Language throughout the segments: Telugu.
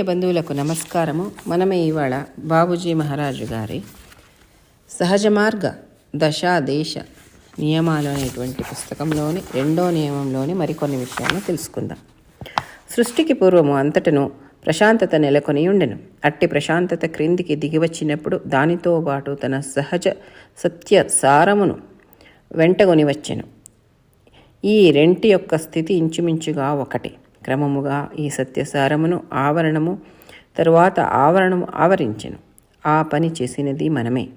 ఆత్మీయ బంధువులకు నమస్కారము. మనమే ఇవాళ బాబుజీ మహారాజు గారి సహజ మార్గ దశాదేశ నియమాలు అనేటువంటి పుస్తకంలోని రెండో నియమంలోని మరికొన్ని విషయాలను తెలుసుకుందాం. సృష్టికి పూర్వము అంతటను ప్రశాంతత నెలకొని ఉండెను. అట్టి ప్రశాంతత క్రిందికి దిగివచ్చినప్పుడు దానితో పాటు తన సహజ సత్య సారమును వెంటగొని వచ్చెను ఈ రెంటి యొక్క స్థితి ఇంచుమించుగా ఒకటి. క్రమముగా ఈ సత్యసారమును ఆవరణము తరువాత ఆవరణము ఆవరించెను. ఆ పని చేసినది మనమే.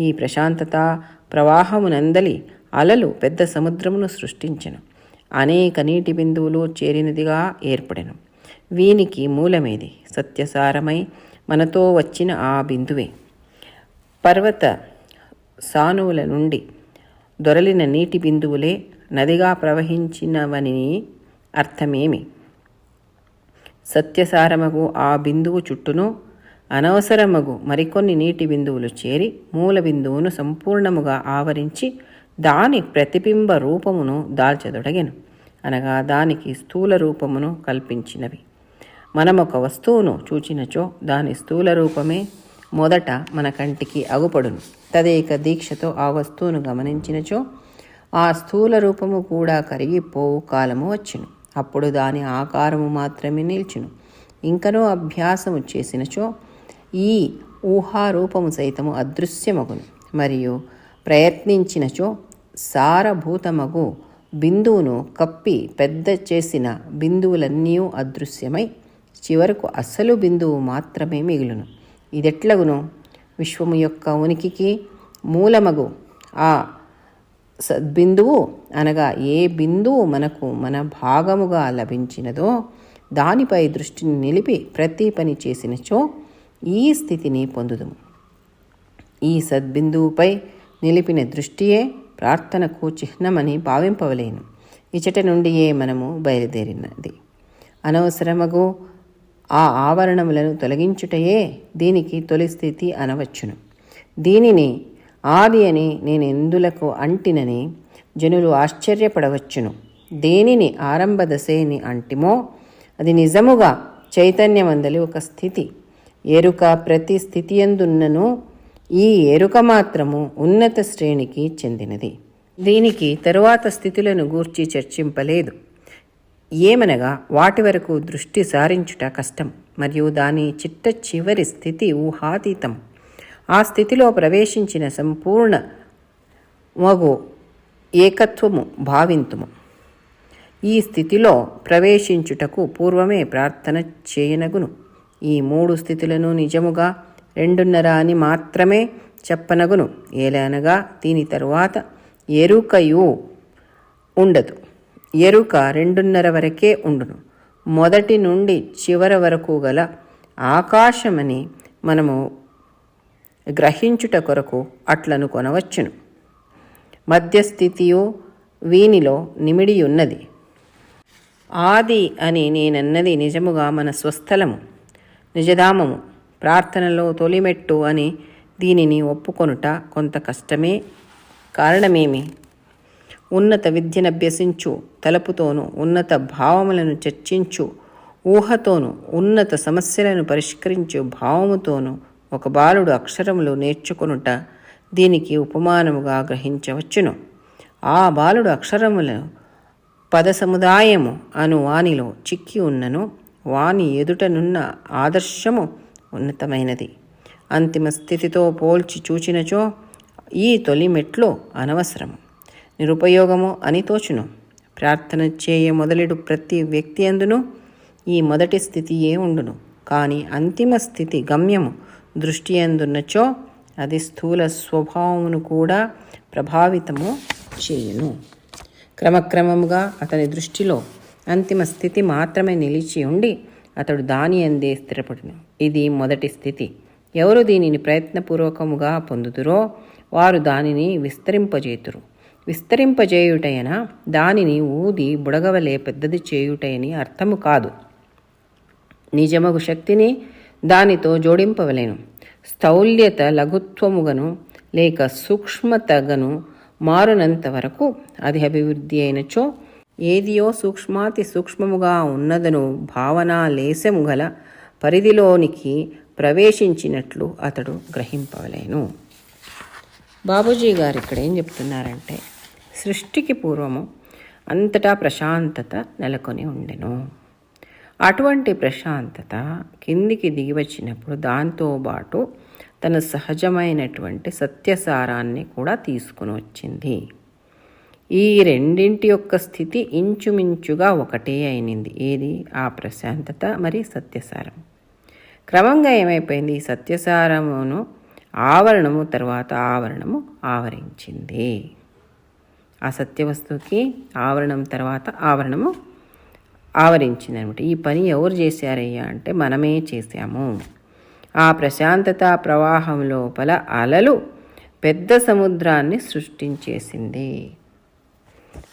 ఈ ప్రశాంతత ప్రవాహమునందలి అలలు పెద్ద సముద్రమును సృష్టించెను. అనేక నీటి బిందువులు చేరినదిగా ఏర్పడెను. వీనికి మూలమేది? సత్యసారమై మనతో వచ్చిన ఆ బిందువే. పర్వత సానువుల నుండి దొరలిన నీటి బిందువులే నదిగా ప్రవహించినవని అర్థమేమి? సత్యసారమగు ఆ బిందువు చుట్టూను అనవసరమగు మరికొన్ని నీటి బిందువులు చేరి మూల బిందువును సంపూర్ణముగా ఆవరించి దాని ప్రతిబింబ రూపమును దాల్చదొడగెను. అనగా దానికి స్థూల రూపమును కల్పించినవి. మనమొక వస్తువును చూచినచో దాని స్థూల రూపమే మొదట మన కంటికి అగుపడును. తదేక దీక్షతో ఆ వస్తువును గమనించినచో ఆ స్థూల రూపము కూడా కరిగిపోవు కాలము వచ్చును. అప్పుడు దాని ఆకారము మాత్రమే నిల్చును. ఇంకనూ అభ్యాసము చేసినచో ఈ ఊహారూపము సైతము అదృశ్యమగును. మరియు ప్రయత్నించినచో సారభూతమగు బిందువును కప్పి పెద్ద చేసిన బిందువులన్నీ అదృశ్యమై చివరకు అసలు బిందువు మాత్రమే మిగులును. ఇదెట్లగును? విశ్వము యొక్క ఉనికికి మూలమగు ఆ సద్బిందువు అనగా ఏ బిందువు మనకు మన భాగముగా లభించినదో దానిపై దృష్టిని నిలిపి ప్రతి పని చేసినచో ఈ స్థితిని పొందుదుము. ఈ సద్బిందువుపై నిలిపిన దృష్టియే ప్రార్థనకు చిహ్నమని భావింపవలేను. ఇచట నుండియే మనము బయలుదేరినది. అనవసరమగు ఆ ఆవరణములను తొలగించుటయే దీనికి తొలి స్థితి అనవచ్చును. దీనిని ఆది అని నేను ఎందులకు అంటినని జనులు ఆశ్చర్యపడవచ్చును. దేనిని ఆరంభ దశని అంటిమో? అది నిజముగా చైతన్యమందలి ఒక స్థితి. ఎరుక ప్రతి స్థితి ఎందున్నను ఈ ఎరుక మాత్రము ఉన్నత శ్రేణికి చెందినది. దీనికి తరువాత స్థితులను గూర్చి చర్చింపలేదు. ఏమనగా వాటి వరకు దృష్టి సారించుట కష్టం మరియు దాని చిట్ట చివరి స్థితి ఊహాతీతం. స్థితిలో ప్రవేశించిన సంపూర్ణ మగు ఏకత్వము భావింతుము. ఈ స్థితిలో ప్రవేశించుటకు పూర్వమే ప్రార్థన చేయనగును. ఈ మూడు స్థితులను నిజముగా రెండున్నర అని మాత్రమే చెప్పనగును. ఏలనగా దీని తరువాత ఎరుకయు ఉండదు. ఎరుక రెండున్నర వరకే ఉండును. మొదటి నుండి చివర వరకు గల ఆకాశమని మనము గ్రహించుట కొరకు అట్లను కొనవచ్చును. మధ్యస్థితియు వీనిలో నిమిడి ఉన్నది ఆది అని నేనన్నది నిజముగా మన స్వస్థలము నిజధామము ప్రార్థనలో తొలిమెట్టు అని దీనిని ఒప్పుకొనుట కొంత కష్టమే కారణమేమి? ఉన్నత విద్యనభ్యసించు తలపుతోనూ ఉన్నత భావములను చర్చించు ఊహతోనూ ఉన్నత సమస్యలను పరిష్కరించు భావముతోనూ ఒక బాలుడు అక్షరములు నేర్చుకొనుట దీనికి ఉపమానముగా గ్రహించవచ్చును. ఆ బాలుడు అక్షరములను పద సముదాయము అను వానిలో చిక్కి ఉన్నను వాని ఎదుటనున్న ఆదర్శము ఉన్నతమైనది. అంతిమ స్థితితో పోల్చి చూచినచో ఈ తొలి మెట్లు అనవసరము. నిరుపయోగము అని తోచును. ప్రార్థన చేయ మొదలెడు ప్రతి వ్యక్తి అందును ఈ మొదటి స్థితియే ఉండును? కానీ అంతిమ స్థితి గమ్యము దృష్టి ఎందున్నచో అది స్థూల స్వభావమును కూడా ప్రభావితము చేయును. క్రమక్రమముగా అతని దృష్టిలో అంతిమ స్థితి మాత్రమే నిలిచి ఉండి అతడు దాని అందే స్థిరపడును. ఇది మొదటి స్థితి. ఎవరు దీనిని ప్రయత్నపూర్వకముగా పొందుతురో వారు దానిని విస్తరింపజేతురు. విస్తరింపజేయుటైన దానిని ఊది బుడగవలే పెద్దది చేయుటయని అర్థము కాదు. నిజమగు శక్తిని దానితో జోడింపవలేను. స్థౌల్యత లఘుత్వముగను లేక సూక్ష్మతగను మారునంత వరకు అది అభివృద్ధి అయినచో ఏదియో సూక్ష్మాతి సూక్ష్మముగా ఉన్నదను భావన లేశము గల పరిధిలోనికి ప్రవేశించినట్లు అతడు గ్రహింపవలేను. బాబూజీ గారు ఇక్కడ ఏం చెప్తున్నారంటే సృష్టికి పూర్వము అంతటా ప్రశాంతత నెలకొని ఉండెను. అటువంటి ప్రశాంతత కిందికి దిగి వచ్చినప్పుడు దాంతో పాటు తన సహజమైనటువంటి సత్యసారాన్ని కూడా తీసుకుని వచ్చింది. ఈ రెండింటి యొక్క స్థితి ఇంచుమించుగా ఒకటే అయినింది. ఏది? ఆ ప్రశాంతత మరి సత్యసారం. క్రమంగా ఏమైపోయింది? ఈ సత్యసారమును ఆవరణము తర్వాత ఆవరణము ఆవరించింది. ఆ సత్య వస్తువుకి ఆవరణం తర్వాత ఆవరణము ఆవరించింది అనమాట ఈ పని ఎవరు చేశారయ్యా అంటే మనమే చేశాము. ఆ ప్రశాంతత ప్రవాహం లోపల అలలు పెద్ద సముద్రాన్ని సృష్టించేసింది.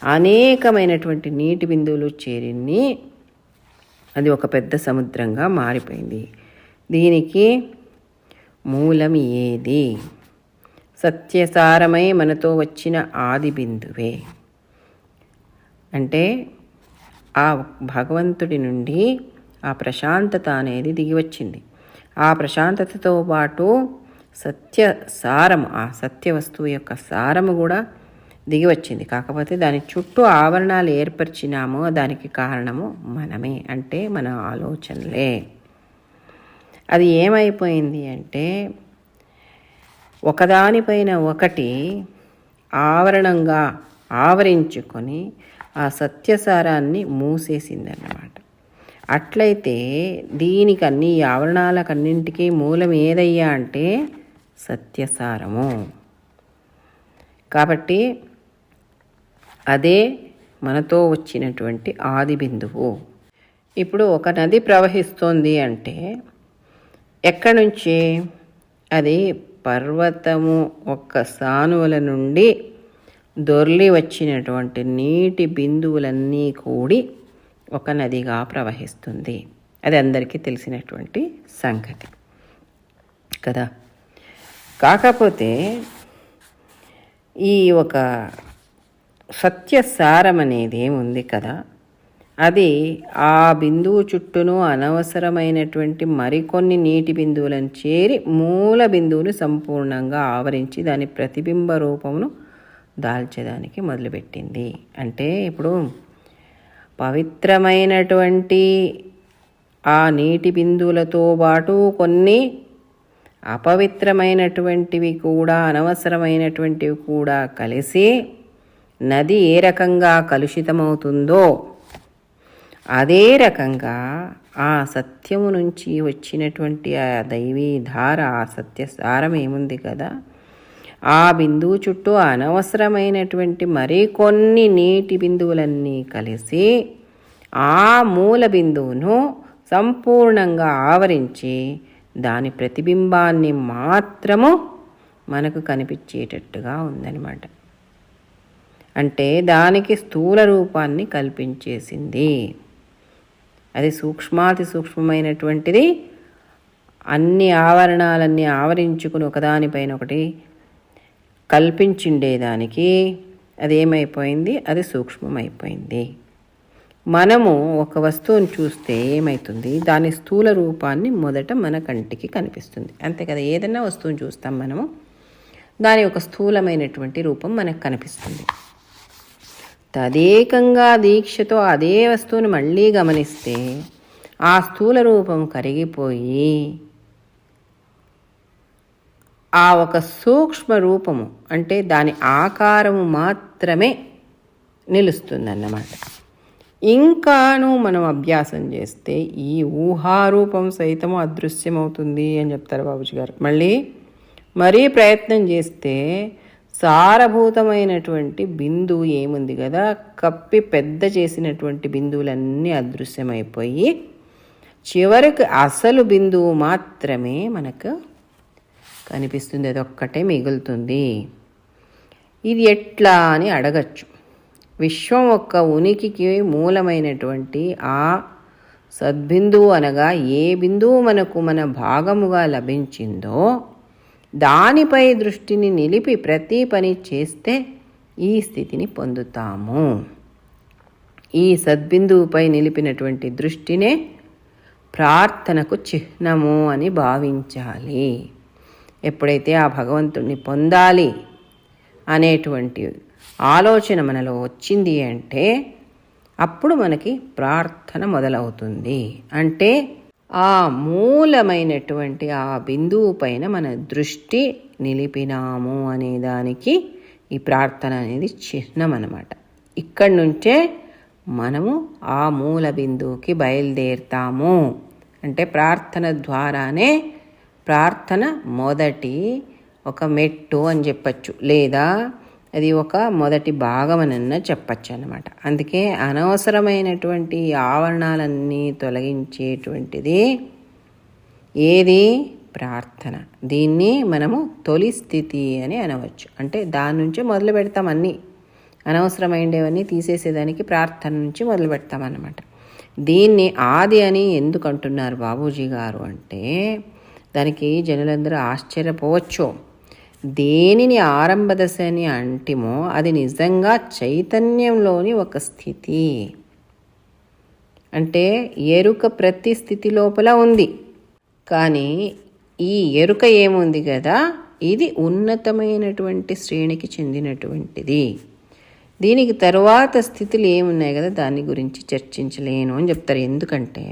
అనేకమైనటువంటి నీటి బిందువులు చేరిని అది ఒక పెద్ద సముద్రంగా మారిపోయింది. దీనికి మూలం ఏది? సత్యసారమై మనతో వచ్చిన ఆది బిందువే. అంటే ఆ భగవంతుడి నుండి ఆ ప్రశాంతత అనేది దిగి వచ్చింది ఆ ప్రశాంతతతో పాటు సత్య సారము ఆ సత్య వస్తువు యొక్క సారము కూడా దిగి వచ్చింది కాకపోతే దాని చుట్టూ ఆవరణాలు ఏర్పరిచినాము. దానికి కారణము మనమే అంటే మన ఆలోచనలే. అది ఏమైపోయింది అంటే ఒకదానిపైన ఒకటి ఆవరణంగా ఆవరించుకొని ఆ సత్యసారాన్ని మూసేసిందన్నమాట. అట్లయితే దీనికన్నీ ఈ ఆవరణాలకన్నింటికీ మూలం ఏదయ్యా అంటే సత్యసారము. కాబట్టి అదే మనతో వచ్చినటువంటి ఆది బిందువు. ఇప్పుడు ఒక నది ప్రవహిస్తోంది అంటే ఎక్కడి నుంచి అది పర్వతము ఒక్క సానువుల నుండి దొర్లి వచ్చినటువంటి నీటి బిందువులన్నీ కూడి ఒక నదిగా ప్రవహిస్తుంది. అది అందరికీ తెలిసినటువంటి సంగతి. కదా? కాకపోతే ఈ ఒక సత్యసారం అనేది ఏముంది కదా? అది ఆ బిందువు చుట్టూను అనవసరమైనటువంటి మరికొన్ని నీటి బిందువులను చేరి మూల బిందువును సంపూర్ణంగా ఆవరించి దాని ప్రతిబింబ రూపమును దాల్చేదానికి మొదలుపెట్టింది. అంటే ఇప్పుడు పవిత్రమైనటువంటి ఆ నీటి బిందువులతో పాటు కొన్ని అపవిత్రమైనటువంటివి కూడా అనవసరమైనటువంటివి కూడా కలిసి నది ఏ రకంగా కలుషితమవుతుందో అదే రకంగా ఆ సత్యము నుంచి వచ్చినటువంటి ఆ దైవీ ధార ఆ సత్యసారం ఏముంది కదా? ఆ బిందువు చుట్టూ అనవసరమైనటువంటి మరికొన్ని నీటి బిందువులన్నీ కలిసి ఆ మూల బిందువును సంపూర్ణంగా ఆవరించి దాని ప్రతిబింబాన్ని మాత్రము మనకు కనిపించేటట్టుగా ఉందన్నమాట. అంటే దానికి స్థూల రూపాన్ని కల్పించేసింది. అది సూక్ష్మాతి సూక్ష్మమైనటువంటిది. అన్ని ఆవరణాలన్నీ ఆవరించుకుని ఒకదానిపైన ఒకటి కల్పించిండేదానికి అది ఏమైపోయింది అది సూక్ష్మమైపోయింది. మనము ఒక వస్తువును చూస్తే ఏమవుతుంది దాని స్థూల రూపాన్ని మొదట మన కంటికి కనిపిస్తుంది. అంతే కదా? ఏదైనా వస్తువును చూస్తాం మనము. దాని ఒక స్థూలమైనటువంటి రూపం మనకు కనిపిస్తుంది. తదేకంగా దీక్షతో అదే వస్తువును మళ్ళీ గమనిస్తే ఆ స్థూల రూపం కరిగిపోయి ఆ ఒక సూక్ష్మ రూపము అంటే దాని ఆకారము మాత్రమే నిలుస్తుందన్నమాట. ఇంకాను మనం అభ్యాసం చేస్తే ఈ ఊహారూపం సైతము అదృశ్యమవుతుంది అని చెప్తారు బాబుజీ గారు. మళ్ళీ మరీ ప్రయత్నం చేస్తే సారభూతమైనటువంటి బిందువు ఏముంది కదా? కప్పి పెద్ద చేసినటువంటి బిందువులన్నీ అదృశ్యమైపోయి చివరికి అసలు బిందువు మాత్రమే మనకు కనిపిస్తుంది. అదొక్కటే మిగులుతుంది. ఇది ఎట్లా అని అడగచ్చు. విశ్వం యొక్క ఉనికికి మూలమైనటువంటి ఆ సద్బిందువు అనగా ఏ బిందువు మనకు మన భాగముగా లభించిందో దానిపై దృష్టిని నిలిపి ప్రతి పని చేస్తే ఈ స్థితిని పొందుతాము. ఈ సద్బిందువుపై నిలిపినటువంటి దృష్టినే ప్రార్థనకు చిహ్నము అని భావించాలి. ఎప్పుడైతే ఆ భగవంతుణ్ణి పొందాలి అనేటువంటి ఆలోచన మనలో వచ్చింది అంటే అప్పుడు మనకి ప్రార్థన మొదలవుతుంది. అంటే ఆ మూలమైనటువంటి ఆ బిందువు పైన మన దృష్టి నిలిపినాము అనే దానికి ఈ ప్రార్థన అనేది చిహ్నం అన్నమాట. ఇక్కడి నుంచే మనము ఆ మూల బిందువుకి బయలుదేరుతాము. అంటే ప్రార్థన ద్వారానే ప్రార్థన మొదటి ఒక మెట్టు అని చెప్పచ్చు. లేదా అది ఒక మొదటి భాగం చెప్పచ్చు అనమాట అందుకే అనవసరమైనటువంటి ఆవరణాలన్నీ తొలగించేటువంటిది ఏది? ప్రార్థన. దీన్ని మనము తొలి స్థితి అని అనవచ్చు. అంటే దాని నుంచే మొదలు పెడతాం అన్నీ. అనవసరమైనవన్నీ తీసేసేదానికి ప్రార్థన నుంచి మొదలు పెడతామన్నమాట దీన్ని ఆది అని ఎందుకు అంటున్నారు బాబూజీ గారు అంటే దానికి జనులందరూ ఆశ్చర్యపోవచ్చు. దేనిని ఆరంభ దశ అని అంటిమో అది నిజంగా చైతన్యంలోని ఒక స్థితి. అంటే ఎరుక ప్రతి స్థితి లోపల ఉంది. కానీ ఈ ఎరుక ఏముంది కదా? ఇది ఉన్నతమైనటువంటి శ్రేణికి చెందినటువంటిది. దీనికి తరువాత స్థితులు ఏమున్నాయి కదా? దాని గురించి చర్చించలేను అని చెప్తారు. ఎందుకంటే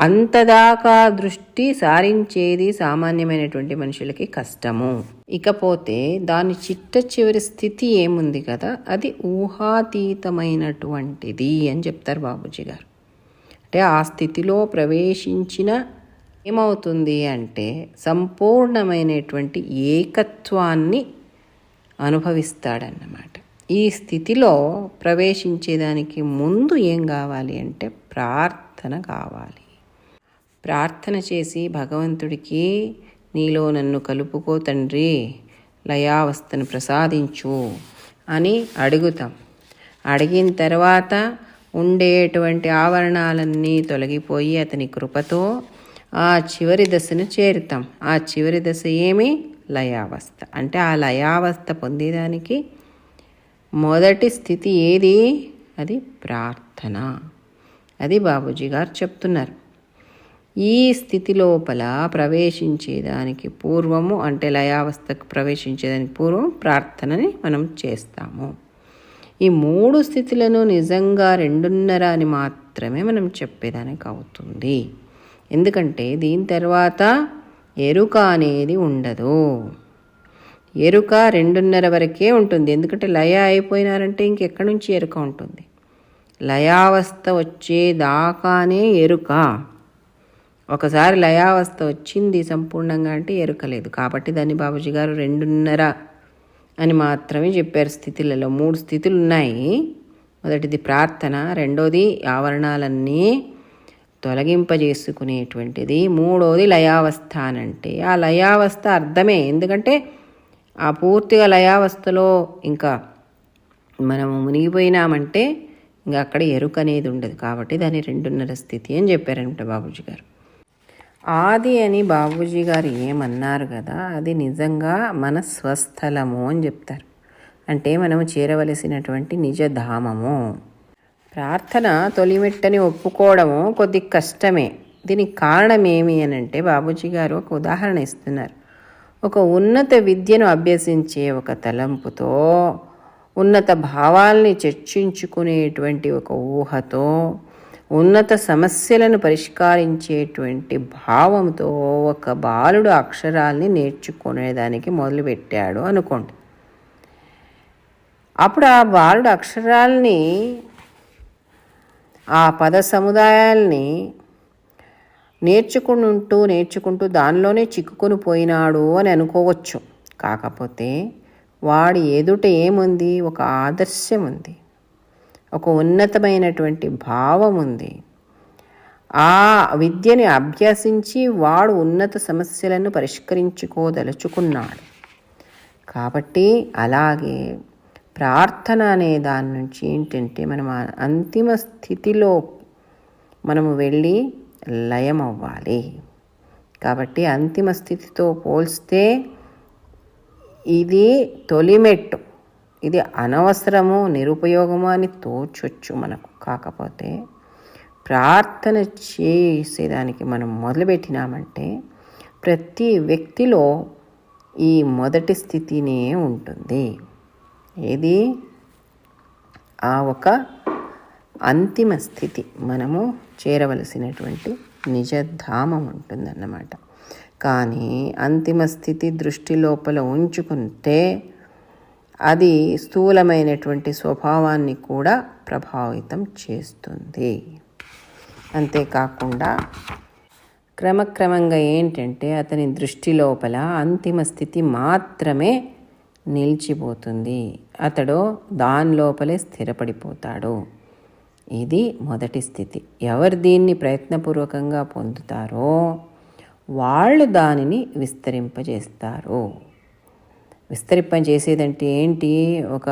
అంతదాకా దృష్టి సారించేది సామాన్యమైనటువంటి మనుషులకి కష్టము. ఇకపోతే దాని చిట్ట చివరి స్థితి ఏముంది కదా? అది ఊహాతీతమైనటువంటిది అని చెప్తారు బాబూజీ గారు. అంటే ఆ స్థితిలో ప్రవేశించిన ఏమవుతుంది అంటే సంపూర్ణమైనటువంటి ఏకత్వాన్ని అనుభవిస్తాడన్నమాట. ఈ స్థితిలో ప్రవేశించేదానికి ముందు ఏం కావాలి అంటే ప్రార్థన కావాలి. ప్రార్థన చేసి భగవంతుడికి నీలో నన్ను కలుపుకో తండ్రి లయావస్థను ప్రసాదించు అని అడుగుతాం. అడిగిన తర్వాత ఉండేటువంటి ఆవరణాలన్నీ తొలగిపోయి అతని కృపతో ఆ చివరి దశను చేరుతాం. ఆ చివరి దశ ఏమి? లయావస్థ. అంటే ఆ లయావస్థ పొందేదానికి మొదటి స్థితి ఏది? అది ప్రార్థన. అది బాబూజీ గారు చెప్తున్నారు. ఈ స్థితి లోపల ప్రవేశించేదానికి పూర్వము అంటే లయావస్థకు ప్రవేశించేదానికి పూర్వం ప్రార్థనని మనం చేస్తాము. ఈ మూడు స్థితులను నిజంగా రెండున్నర అని మాత్రమే మనం చెప్పేదానికి అవుతుంది. ఎందుకంటే దీని తర్వాత ఎరుక అనేది ఉండదు. ఎరుక రెండున్నర వరకే ఉంటుంది. ఎందుకంటే లయ అయిపోయినారంటే ఇంకెక్కడి నుంచి ఎరుక ఉంటుంది? లయావస్థ వచ్చేదాకానే ఎరుక. ఒకసారి లయావస్థ వచ్చింది సంపూర్ణంగా అంటే ఎరుకలేదు. కాబట్టి దాన్ని బాబుజీ గారు రెండున్నర అని మాత్రమే చెప్పారు స్థితులలో. మూడు స్థితులు ఉన్నాయి మొదటిది ప్రార్థన రెండోది ఆవరణాలన్నీ తొలగింపజేసుకునేటువంటిది మూడోది లయావస్థ అని అంటే ఆ లయావస్థ అర్థమే. ఎందుకంటే ఆ పూర్తిగా లయావస్థలో ఇంకా మనము మునిగిపోయినామంటే ఇంకా అక్కడ ఎరుక అనేది ఉండదు. కాబట్టి దాన్ని రెండున్నర స్థితి అని చెప్పారంట బాబుజీ గారు. ఆది అని బాబూజీ గారు ఏమన్నారు కదా అది నిజంగా మన స్వస్థలము అని చెప్తారు. అంటే మనము చేరవలసినటువంటి నిజధామము ప్రార్థన తొలిమెట్టని ఒప్పుకోవడము కొద్ది కష్టమే. దీనికి కారణం ఏమి అని అంటే బాబూజీ గారు ఒక ఉదాహరణ ఇస్తున్నారు. ఒక ఉన్నత విద్యను అభ్యసించే ఒక తలంపుతో ఉన్నత భావాల్ని చర్చించుకునేటువంటి ఒక ఊహతో ఉన్నత సమస్యలను పరిష్కరించేటువంటి భావంతో ఒక బాలుడు అక్షరాల్ని నేర్చుకునేదానికి మొదలుపెట్టాడు అనుకోండి. అప్పుడు ఆ బాలుడు అక్షరాల్ని ఆ పద సముదాయాల్ని నేర్చుకుంటూ నేర్చుకుంటూ దానిలోనే చిక్కుకొని పోయినాడు అని అనుకోవచ్చు. కాకపోతే వాడి ఎదుట ఏముంది? ఒక ఆదర్శం ఉంది ఒక ఉన్నతమైనటువంటి భావం ఉంది. ఆ విద్యని అభ్యసించి వాడు ఉన్నత సమస్యలను పరిష్కరించుకోదలుచుకున్నాడు. కాబట్టి అలాగే ప్రార్థన అనే దాని నుంచి ఏంటంటే మనం అంతిమ స్థితిలో మనము వెళ్ళి లయం అవ్వాలి కాబట్టి అంతిమ స్థితితో పోల్స్తే ఇది తొలిమెట్టు. ఇది అనవసరము నిరుపయోగము అని తోచొచ్చు మనకు. కాకపోతే ప్రార్థన చేసేదానికి మనం మొదలుపెట్టినామంటే ప్రతి వ్యక్తిలో ఈ మొదటి స్థితినే ఉంటుంది. ఏది? ఆ ఒక అంతిమ స్థితి. మనము చేరవలసినటువంటి నిజధామం ఉంటుందన్నమాట. కానీ అంతిమ స్థితి దృష్టి లోపల ఉంచుకుంటే అది స్థూలమైనటువంటి స్వభావాన్ని కూడా ప్రభావితం చేస్తుంది. అంతేకాకుండా క్రమక్రమంగా ఏంటంటే అతని దృష్టి లోపల అంతిమ స్థితి మాత్రమే నిలిచిపోతుంది. అతడు దాని లోపలే స్థిరపడిపోతాడు. ఇది మొదటి స్థితి. ఎవరు దీన్ని ప్రయత్నపూర్వకంగా పొందుతారో వాళ్ళు దానిని విస్తరింపజేస్తారు. విస్తరింపజేసేదంటే ఏంటి? ఒక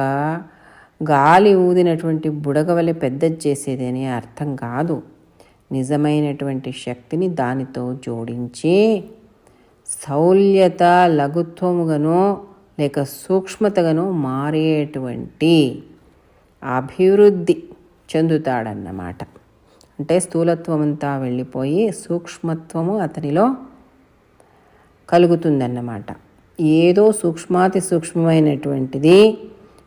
గాలి ఊదినటువంటి బుడగ వలె పెద్దది చేసేది అని అర్థం కాదు. నిజమైనటువంటి శక్తిని దానితో జోడించి సౌల్యత లఘుత్వముగానో లేక సూక్ష్మతగానో మారేటువంటి అభివృద్ధి చెందుతాడన్నమాట. అంటే స్థూలత్వం అంతా వెళ్ళిపోయి సూక్ష్మత్వము అతనిలో కలుగుతుందన్నమాట. ఏదో సూక్ష్మాతి సూక్ష్మమైనటువంటిది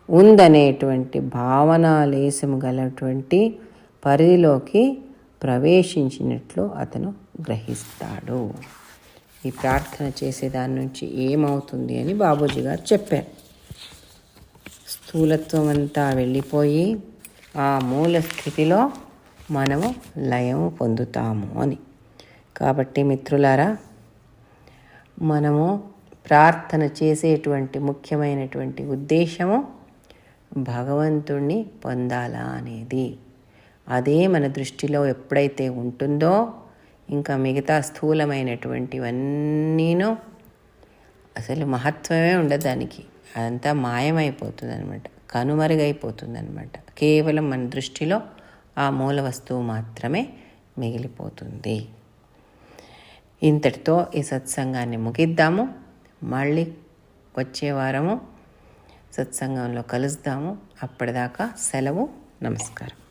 ఉందనేటువంటి భావనాలేశము గలటువంటి పరిధిలోకి ప్రవేశించినట్లు అతను గ్రహిస్తాడు. ఈ ప్రార్థన చేసేదాని నుంచి ఏమవుతుంది అని బాబూజీ గారు చెప్పారు. స్థూలత్వం అంతా వెళ్ళిపోయి ఆ మూల స్థితిలో మనము లయము పొందుతాము అని. కాబట్టి మిత్రులారా మనము ప్రార్థన చేసేటువంటి ముఖ్యమైనటువంటి ఉద్దేశము భగవంతుణ్ణి పొందాలా అనేది. అదే మన దృష్టిలో ఎప్పుడైతే ఉంటుందో ఇంకా మిగతా స్థూలమైనటువంటివన్నీను అసలు మహత్వమే ఉండదు దానికి. అదంతా మాయమైపోతుంది అనమాట కనుమరుగైపోతుంది అనమాట కేవలం మన దృష్టిలో ఆ మూల వస్తువు మాత్రమే మిగిలిపోతుంది. ఇంతటితో ఈ సత్సంగాన్ని ముగిద్దాము. మళ్ళీ వచ్చే వారము సత్సంగంలో కలుస్తాము. అప్పటిదాకా సెలవు నమస్కారం.